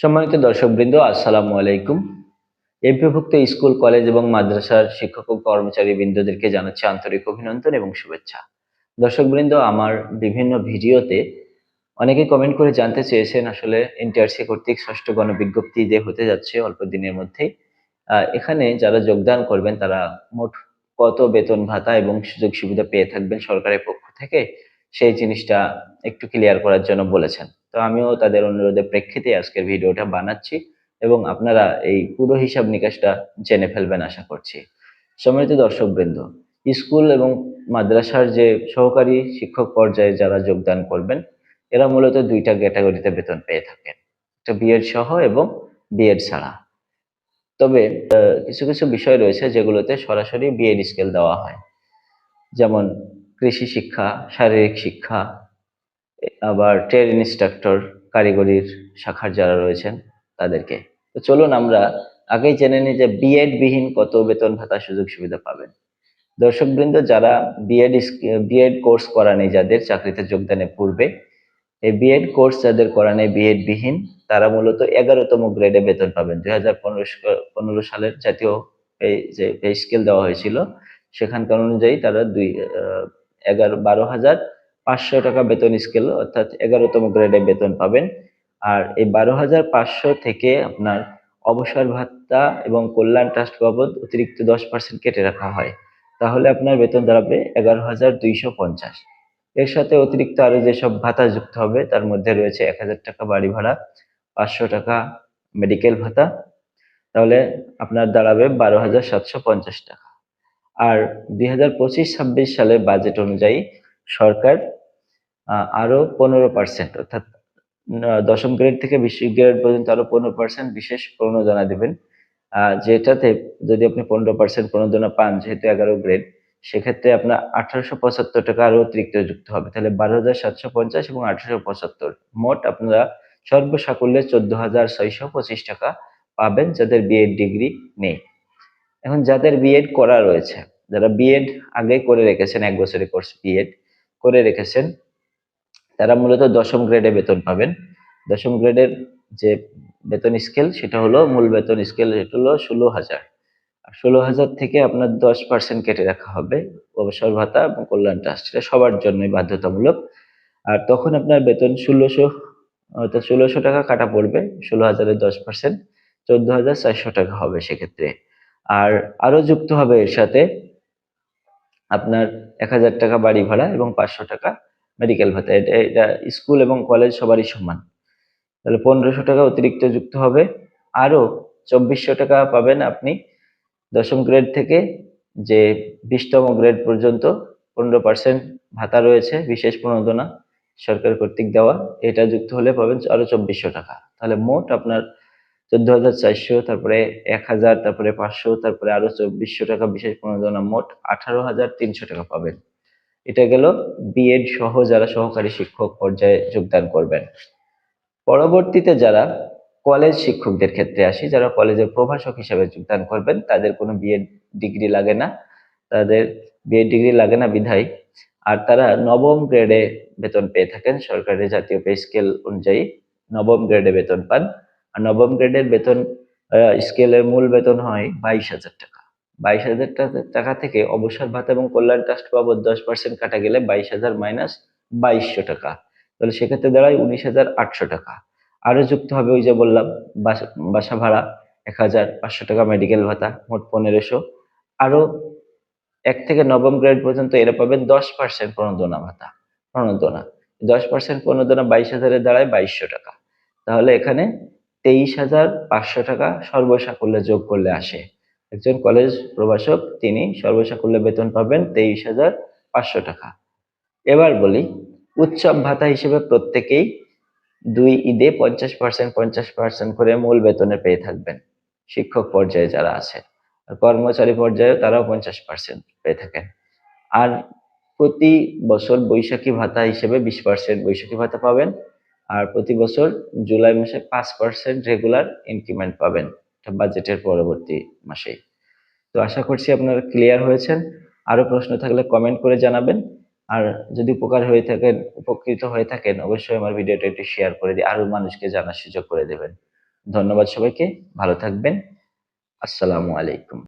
সম্মানিত দর্শকবৃন্দ, আসসালামু আলাইকুম। এমপিভুক্ত স্কুল, কলেজ এবং মাদ্রাসার শিক্ষক ও কর্মচারী বৃন্দদেরকে জানাচ্ছি আন্তরিক অভিনন্দন এবং শুভেচ্ছা। দর্শকবৃন্দ, আমার বিভিন্ন ভিডিওতে অনেকে কমেন্ট করে জানতে চেয়েছেন, আসলে এনটিআরসি কর্তৃক ষষ্ঠ গণবিজ্ঞপ্তি যে হতে যাচ্ছে অল্প দিনের মধ্যেই। এখানে যারা যোগদান করবেন, তারা মোট কত বেতন ভাতা এবং সুযোগ সুবিধা পেয়ে থাকবেন সরকারের পক্ষ থেকে, সেই জিনিসটা একটু ক্লিয়ার করার জন্য বলেছেন। তো আমিও তাদের অনুরোধে প্রেক্ষিতে আজকের ভিডিওটা বানাচ্ছি এবং আপনারা এই পুরো হিসাব নিকাশটা জেনে ফেলবেন আশা করছি। সম্মানিত দর্শকবৃন্দ, স্কুল এবং মাদ্রাসার যে সহকারী শিক্ষক পর্যায়ে যারা যোগদান করবেন, এরা মূলত দুইটা ক্যাটাগরিতে বেতন পেয়ে থাকেন। একটা বিএড সহ এবং বিএড ছাড়া। তবে কিছু কিছু বিষয় রয়েছে যেগুলোতে সরাসরি বিএড স্কেল দেওয়া হয়। যেমন কৃষি শিক্ষা, শারীরিক শিক্ষা আবার ট্রেড ইনস্ট্রাক্টর কারিগরির শাখার যারা রয়েছেন তাদেরকে। তো চলুন আমরা আগেই জেনে নিই যে বিএড বিহীন কত বেতন ভাতা সুযোগ সুবিধা পাবেন। দর্শকবৃন্দ, যারা বিএড বিএড কোর্স করা নেই, যাদের চাকরিতে যোগদানের পূর্বে, এই বিএড কোর্স যাদের করা নেই বিএড বিহীন, তারা মূলত এগারোতম গ্রেডে বেতন পাবেন। দুই হাজার পনেরো সালের জাতীয় এই যে পে স্কেল দেওয়া হয়েছিল, সেখানকার অনুযায়ী তারা দুই এগারো, বারো হাজার পাঁচশো টাকা বেতন স্কেল অর্থাৎ এগারোতম গ্রেডে বেতন পাবেন। আর এই বারো হাজার পাঁচশো থেকে আপনার অবসর ভাতা এবং কল্যাণ ট্রাস্ট বাবদ অতিরিক্ত দশ পার্সেন্ট কেটে রাখা হয়। তাহলে আপনার বেতন দাঁড়াবে এগারো হাজার দুইশো পঞ্চাশ। এর সাথে অতিরিক্ত আরও যেসব ভাতা যুক্ত হবে, তার মধ্যে রয়েছে এক হাজার টাকা বাড়ি ভাড়া, পাঁচশো টাকা মেডিকেল ভাতা। তাহলে আপনার দাঁড়াবে বারো হাজার সাতশো পঞ্চাশ টাকা। আর দুই হাজার পঁচিশ ছাব্বিশ সালের বাজেট অনুযায়ী সরকার আহ, আরও পনেরো পার্সেন্ট অর্থাৎ দশম গ্রেড থেকে বিশ গ্রেড পর্যন্ত আরও পনেরো পার্সেন্ট বিশেষ প্রণোদনা দেবেন। যেটাতে যদি আপনি পনেরো পার্সেন্ট প্রণোদনা পান যেহেতু এগারো গ্রেড সেক্ষেত্রে আপনার আঠারোশো পঁচাত্তর টাকা আরও অতিরিক্ত যুক্ত হবে। তাহলে বারো হাজার সাতশো পঞ্চাশ এবং আঠারোশো পঁচাত্তর। মোট আপনারা সর্বসাকুল্যে চোদ্দ হাজার ছয়শো পঁচিশ টাকা পাবেন যাদের বিএড ডিগ্রি নেই। এখন যাদের বিএড করা রয়েছে যারা বিএড আগে করে রেখেছেন এক বছরের কোর্স বিএড করে রেখেছেন, তারা মূলত দশম গ্রেডে বেতন পাবেন। দশম গ্রেডের যে বেতন স্কেল সেটা হলো মূল বেতন স্কেল সেটা হলো ষোলো হাজার। আর ষোলো হাজার থেকে আপনার দশ পার্সেন্ট কেটে রাখা হবে, অবসর ভাতা এবং কল্যাণ ট্রাস্ট এটা সবার জন্যই বাধ্যতামূলক। আর তখন আপনার বেতন ষোলোশো অর্থাৎ ষোলোশো টাকা কাটা পড়বে, ষোলো হাজারের দশ পার্সেন্ট চোদ্দ হাজার চারশো টাকা হবে সেক্ষেত্রে। আর আরও যুক্ত হবে এর সাথে আপনার এক হাজার টাকা বাড়ি ভাড়া এবং পাঁচশো টাকা মেডিকেল ভাতা। এটা এটা স্কুল এবং কলেজ সবারই সমান। তাহলে পনেরোশো টাকা অতিরিক্ত যুক্ত হবে। আরও চব্বিশশো টাকা পাবেন আপনি দশম গ্রেড থেকে যে বিশতম গ্রেড পর্যন্ত পনেরো পার্সেন্ট ভাতা রয়েছে, বিশেষ প্রণোদনা সরকার কর্তৃক দেওয়া। এটা যুক্ত হলে পাবেন আরও চব্বিশশো টাকা। তাহলে মোট আপনার চোদ্দ হাজার চারশো, তারপরে এক হাজার, তারপরে পাঁচশো, তারপরে আরও চব্বিশশো টাকা বিশেষ প্রণোদনা মোট আঠারো হাজার তিনশো টাকা পাবেন। এটা গেল বিএড সহ যারা সহকারী শিক্ষক পর্যায়ে যোগদান করবেন। পরবর্তীতে যারা কলেজ শিক্ষকদের ক্ষেত্রে আসি, যারা কলেজের প্রভাষক হিসেবে যোগদান করবেন, তাদের কোনো বিএড ডিগ্রি লাগে না। তাদের বিএড ডিগ্রি লাগে না বিধায়। আর তারা নবম গ্রেডে বেতন পেয়ে থাকেন। সরকারের জাতীয় পে স্কেল অনুযায়ী নবম গ্রেডে বেতন পান। আর নবম গ্রেডের বেতন স্কেলের মূল বেতন হয় বাইশ হাজার টাকা। বাইশ হাজার টাকা- থেকে অবসর, ভাতা এবং কল্যাণ ট্রাস্ট বাবদ দশ পার্সেন্ট কাটা গেলে বাইশ হাজার মাইনাস বাইশশো টাকা। তাহলে সেক্ষেত্রে দাঁড়ায় উনিশ হাজার আটশো টাকা। আরও যুক্ত হবে ওই যে বললাম, বাসা বাসা ভাড়া এক হাজার পাঁচশো টাকা মেডিকেল ভাতা মোট পনেরোশো। আরও এক থেকে নবম গ্রেড পর্যন্ত এরা পাবেন দশ পার্সেন্ট প্রণোদনা ভাতা, প্রণোদনা। দশ পার্সেন্ট প্রণোদনা বাইশ হাজারের দাঁড়ায় বাইশশো টাকা। তাহলে এখানে তেইশ হাজার পাঁচশো টাকা সর্বসাকুল্যে যোগ করলে আসে। একজন কলেজ প্রভাষক, তিনি সর্বসাকুল্যে বেতন পাবেন তেইশ হাজার পাঁচশো টাকা। এবার বলি, উৎসব ভাতা হিসেবে প্রত্যেকেই দুই ঈদে পঞ্চাশ পার্সেন্ট পঞ্চাশ পার্সেন্ট করে মূল বেতনে পেয়ে থাকবেন শিক্ষক পর্যায়ে যারা আছে। কর্মচারী পর্যায়ে তারাও পঞ্চাশ পার্সেন্ট পেয়ে থাকেন। আর প্রতি বছর বৈশাখী ভাতা হিসেবে বিশ পার্সেন্ট বৈশাখী ভাতা পাবেন। আর প্রতি বছর জুলাই মাসে পাঁচ পার্সেন্ট রেগুলার ইনক্রিমেন্ট পাবেন বাজেটের পরবর্তী মাসে তো আশা করছি আপনারা ক্লিয়ার হয়েছেন। আরও প্রশ্ন থাকলে কমেন্ট করে জানাবেন। আর যদি উপকার হয়ে থাকেন, উপকৃত হয়ে থাকেন, অবশ্যই আমার ভিডিওটা একটু শেয়ার করে দিয়ে আরও মানুষকে জানার সুযোগ করে দেবেন। ধন্যবাদ সবাইকে। ভালো থাকবেন। আসসালামু আলাইকুম।